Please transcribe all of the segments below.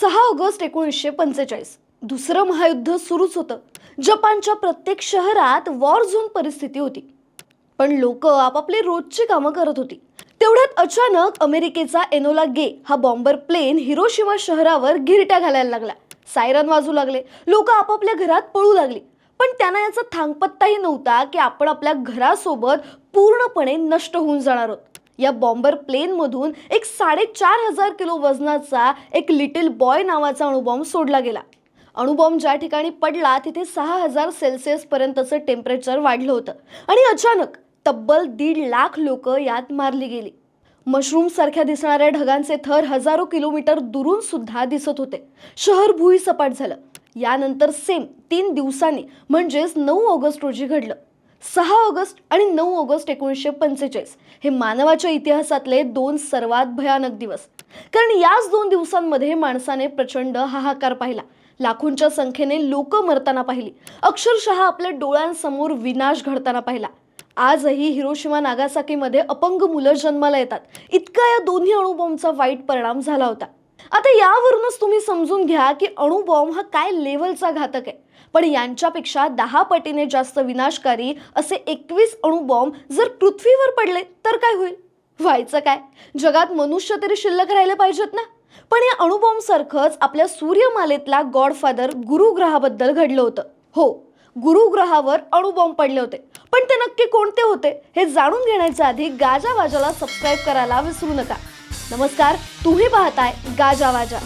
सहा ऑगस्ट एकोणीसशे पंचेचाळीस. दुसरं महायुद्ध सुरूच होतं. जपानच्या प्रत्येक शहरात वॉर झोन परिस्थिती होती. पण लोक आपापली रोजची कामं करत होती. तेवढ्यात अचानक अमेरिकेचा एनोला गे हा बॉम्बर प्लेन हिरोशिमा शहरावर गिरट्या घालायला लागला. सायरन वाजू लागले. लोक आपापल्या घरात पळू लागली. पण त्यांना याचा थांगपत्ताही नव्हता की आपण आपल्या घरासोबत पूर्णपणे नष्ट होऊन जाणार आहोत. या बॉम्बर प्लेनमधून एक साडेचार हजार किलो वजनाचा एक लिटिल बॉय नावाचा अणुबॉम्ब सोडला गेला. अणुबॉम्ब ज्या ठिकाणी पडला तिथे सहा हजार सेल्सिअस पर्यंतचं टेम्परेचर वाढलं होतं. आणि अचानक तब्बल दीड लाख लोक यात मारली गेली. मशरूम सारख्या दिसणाऱ्या ढगांचे थर हजारो किलोमीटर दुरून सुद्धा दिसत होते. शहर भुईसपाट झालं. यानंतर सेम तीन दिवसांनी म्हणजेच नऊ ऑगस्ट रोजी घडलं. सहा ऑगस्ट आणि नऊ ऑगस्ट एकोणीसशे पंचेचाळीस हे मानवाच्या इतिहासातले दोन सर्वात भयानक दिवस. कारण याच दोन दिवसांमध्ये माणसाने प्रचंड हाहाकार पाहिला. लाखोंच्या संख्येने लोक मरताना पाहिली. अक्षरशः आपल्या डोळ्यांसमोर विनाश घडताना पाहिला. आजही हिरोशिमा नागासाकीमध्ये अपंग मुलं जन्माला येतात. इतका या दोन्ही अणुबॉम्बचा वाईट परिणाम झाला होता. आता यावरूनच तुम्ही समजून घ्या की अणुबॉम्ब हा काय लेवलचा घातक आहे. पण यांच्यापेक्षा दहा पटीने जास्त विनाशकारी असे एकवीस अणुबॉम्ब जर पृथ्वीवर पडले तर काय होईल? व्हायचं काय? जगात मनुष्य तरी शिल्लक राहिले पाहिजेत ना? पण या अणुबॉम्ब सारखंच आपल्या सूर्यमालेतला गॉडफादर गुरुग्रहाबद्दल घडलं होतं. हो गुरुग्रहावर अणुबॉम्ब पडले होते. पण ते नक्की कोणते होते हे जाणून घेण्याच्या आधी गाजावाजाला सबस्क्राईब करायला विसरू नका. नमस्कार तुम्ही पाहताय गाजा वाजा.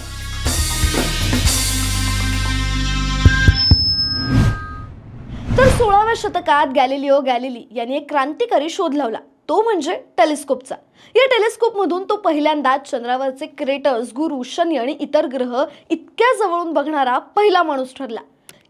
तर सोळाव्या शतकात गॅलिलिओ गॅलिली यांनी एक क्रांतिकारी शोध लावला. तो म्हणजे टेलिस्कोपचा. या टेलिस्कोपमधून तो पहिल्यांदाच चंद्रावरचे क्रेटर्स गुरु शनी आणि इतर ग्रह इतक्या जवळून बघणारा पहिला माणूस ठरला.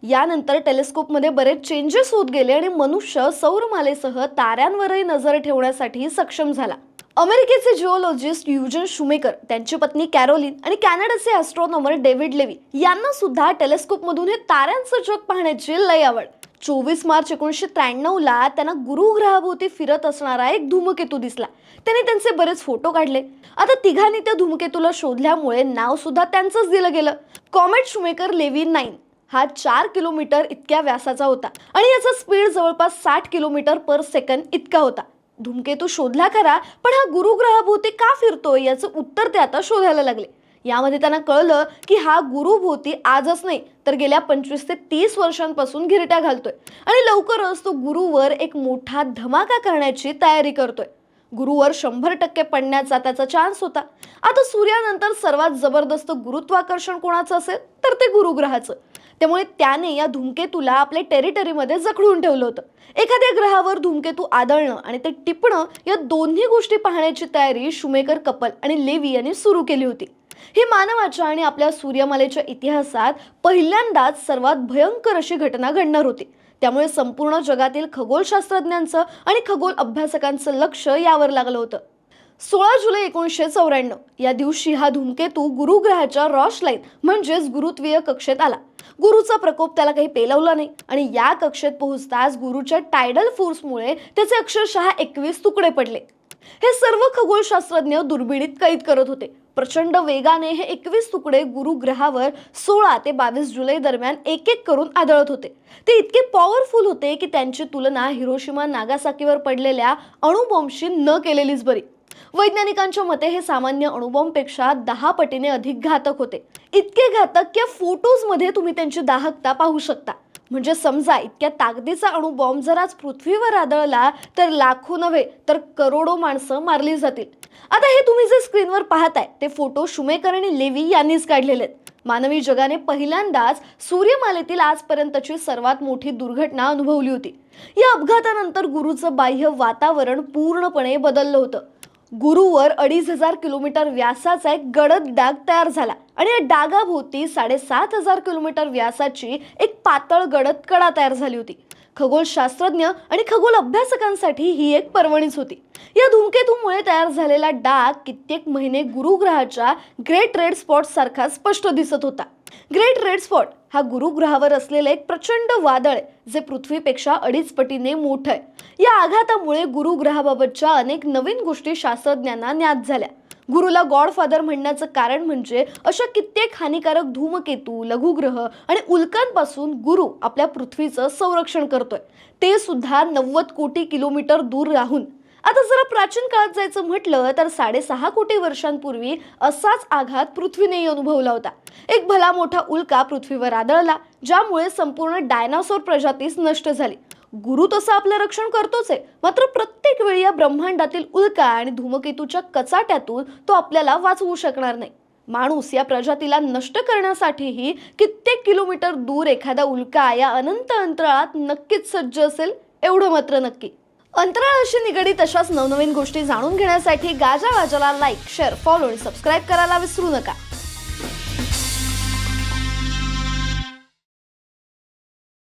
यानंतर टेलिस्कोपमध्ये बरेच चेंजेस होत गेले आणि मनुष्य सौरमालेसह ताऱ्यांवरही नजर ठेवण्यासाठी सक्षम झाला. अमेरिकेचे जिओलॉजिस्ट युजन शुमेकर त्यांची पत्नी कॅरोलिन आणि कॅनडाचे ॲस्ट्रॉनॉमर डेव्हिड लेवी यांना सुद्धा टेलिस्कोपमधून हे ताऱ्यांचं जग पाहण्याची लय आवड. चोवीस मार्च एकोणीसशे त्र्याण्णवला त्यांना गुरुग्रहाभोवती फिरत असणारा एक धूमकेतू दिसला. त्याने त्यांचे बरेच फोटो काढले. आता तिघांनी त्या धूमकेतूला शोधल्यामुळे नाव सुद्धा त्यांचंच दिलं गेलं. Comet Shoemaker Levy nine. हा चार किलोमीटर इतक्या व्यासाचा होता आणि याचा स्पीड जवळपास साठ किलोमीटर पर सेकंद इतका होता. धूमकेतू शोधला खरा पण हा गुरुग्रहाभोवती का फिरतोय याचं उत्तर ते आता शोधायला लागले. यामध्ये त्यांना कळलं की हा गुरुभोवती आजच नाही तर गेल्या पंचवीस ते तीस वर्षांपासून घिरट्या घालतोय. आणि लवकरच तो गुरुवर एक मोठा धमाका करण्याची तयारी करतोय. गुरुवर शंभर टक्के पडण्याचा त्याचा चान्स होता. आता सूर्यानंतर सर्वात जबरदस्त गुरुत्वाकर्षण कोणाचं असेल? तर ते गुरुग्रहाचं. त्यामुळे त्याने या धूमकेतूला आपल्या टेरिटरीमध्ये जखडून ठेवलं होतं. एखाद्या ग्रहावर धूमकेतू आदळणं आणि ते टिपणं या दोन्ही गोष्टी पाहण्याची तयारी शुमेकर कपल आणि लेवी यांनी सुरू केली होती. ही मानवाच्या आणि आपल्या सूर्यमालेच्या इतिहासात पहिल्यांदाच सर्वात भयंकर अशी घटना घडणार होती. त्यामुळे संपूर्ण जगातील खगोलशास्त्रज्ञांचं आणि खगोल अभ्यासकांचं लक्ष यावर लागलं होतं. सोळा जुलै एकोणीसशे चौऱ्याण्णव या दिवशी हा धूमकेतू गुरुग्रहाच्या रॉश लाईन म्हणजेच गुरुत्वीय कक्षेत आला. गुरुचा प्रकोप त्याला काही पेलवला नाही. आणि या कक्षेत पोहोचताच गुरुच्या टायडल फोर्समुळे त्याचे अक्षरशः एकवीस तुकडे पडले. हे सर्व खगोलशास्त्रज्ञ दुर्बिणीत कैद करत होते. प्रचंड वेगाने हे एकवीस तुकडे गुरुग्रहावर सोळा ते बावीस जुलै दरम्यान एक एक करून आदळत होते. ते इतके पॉवरफुल होते की त्यांची तुलना हिरोशिमा नागासाकीवर पडलेल्या अणुबॉम्बशी न केलेलीच बरी. वैज्ञानिकांच्या मते हे सामान्य अणुबॉम्बपेक्षा दहा पटीने अधिक घातक होते. इतके घातक की फोटोजमध्ये तुम्ही त्यांची दाहकता पाहू शकता. म्हणजे समजा इतक्या ताकदीचा अणुबॉम्ब जर आज पृथ्वीवर आदळला तर लाखो नव्हे तर करोडो माणसं मारली जातील. आता हे तुम्ही जे स्क्रीनवर पाहताय ते फोटो शुमेकर आणि लेवी यांनीच काढलेले आहेत मानवी जगाने पहिल्यांदाच सूर्यमालेतील आजपर्यंतची सर्वात मोठी दुर्घटना अनुभवली होती. या अपघातानंतर गुरुचं बाह्य वातावरण पूर्णपणे बदललं होतं. गुरुवर अडीच हजार किलोमीटर व्यासाचा एक गडद डाग तयार झाला. आणि या डागाभोवती साडेसात हजार किलोमीटर व्यासाची एक पातळ गडद कडा तयार झाली होती. खगोलशास्त्रज्ञ आणि खगोल अभ्यासकांसाठी ही एक पर्वणीच होती. या धूमकेतूमुळे तयार झालेला डाग कित्येक महिने गुरुग्रहाच्या ग्रेट रेड स्पॉट सारखा स्पष्ट दिसत होता. ग्रेट रेड स्पॉट हा गुरुग्रहावर असलेलं एक प्रचंड वादळ आहे जे पृथ्वीपेक्षा अडीच पटीने मोठं आहे. या आघातामुळे गुरुग्रहाबाबतच्या अनेक नवीन गोष्टी शास्त्रज्ञांना ज्ञात झाल्या. गुरुला गॉडफादर म्हणण्याचं कारण म्हणजे अशा कित्येक हानिकारक धूमकेतू लघुग्रह आणि उल्कांपासून गुरु आपल्या पृथ्वीचं संरक्षण करतोय. ते सुद्धा नव्वद कोटी किलोमीटर दूर राहून आता जरा प्राचीन काळात जायचं म्हटलं तर साडेसहा कोटी वर्षांपूर्वी असाच आघात पृथ्वीने अनुभवला होता. एक भला मोठा उल्का पृथ्वीवर आदळला ज्यामुळे संपूर्ण डायनासोर प्रजातीच नष्ट झाली. गुरु तसं आपलं रक्षण करतोच आहे मात्र प्रत्येक वेळी या ब्रह्मांडातील उल्का आणि धूमकेतूच्या कचाट्यातून तो आपल्याला वाचवू शकणार नाही. माणूस या प्रजातीला नष्ट करण्यासाठीही कित्येक किलोमीटर दूर एखादा उल्का या अनंत अंतराळात नक्कीच सज्ज असेल एवढं मात्र नक्की. अंतराळाशी निगडीत अशाच नवनवीन गोष्टी जाणून घेण्यासाठी गाजा वाजाला लाईक शेअर फॉलो आणि सबस्क्राईब करायला विसरू नका.